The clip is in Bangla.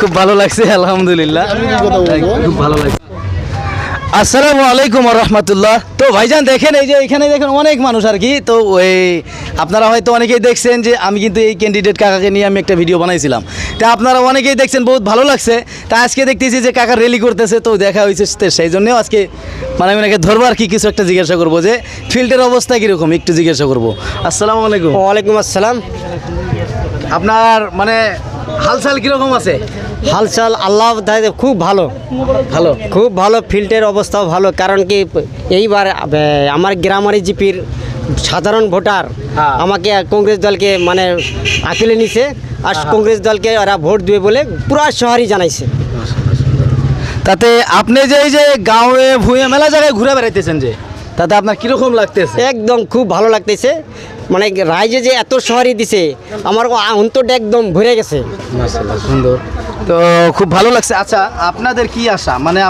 খুব ভালো লাগছে আলহামদুলিল্লাহ। খুব ভালো লাগছে। আসসালামু আলাইকুম রহমতুল্লাহ। তো ভাইজান দেখেন এই যে এখানে দেখেন অনেক মানুষ আর কি। তো ওই আপনারা হয়তো অনেকেই দেখছেন যে আমি কিন্তু এই ক্যান্ডিডেট কাকাকে নিয়ে আমি একটা ভিডিও বানাইছিলাম। তা আপনারা অনেকেই দেখছেন বহুত ভালো লাগছে। তা আজকে দেখতেছি যে কাকা রেলি করতেছে তো দেখা হয়েছে সেই জন্যও আজকে মানে আমি ওনাকে ধরবো আর কি কিছু একটা জিজ্ঞাসা করব যে ফিল্ডের অবস্থা কীরকম একটু জিজ্ঞাসা করব। আসসালামু আলাইকুম। ওয়ালাইকুম আসসালাম। আপনার মানে হালচাল কীরকম আছে? হালচাল আল্লাহ খুব ভালো। ভালো? খুব ভালো ফিল্ডের অবস্থাও ভালো কারণ কি এইবার আমার গ্রামারি জিপির সাধারণ ভোটার হ্যাঁ। আমাকে কংগ্রেস দলকে মানে আপিলে নিছে আর কংগ্রেস দলকে ওরা ভোট দেবে বলে পুরা শহরই জানাইছে। তাতে আপনি যে এই যে গাঁয়ে ভুঁয়ে মেলা জায়গায় ঘুরে বেড়াইতেছেন যে তাতে আপনার কীরকম লাগতেছে? একদম খুব ভালো লাগতেছে। মানে রাইজে যে এত শহরই দিছে, আমার অন্তরটা একদম ভরে গেছে। সুন্দর। তো খুব ভালো লাগছে। আচ্ছা আপনাদের কি আশা? মানে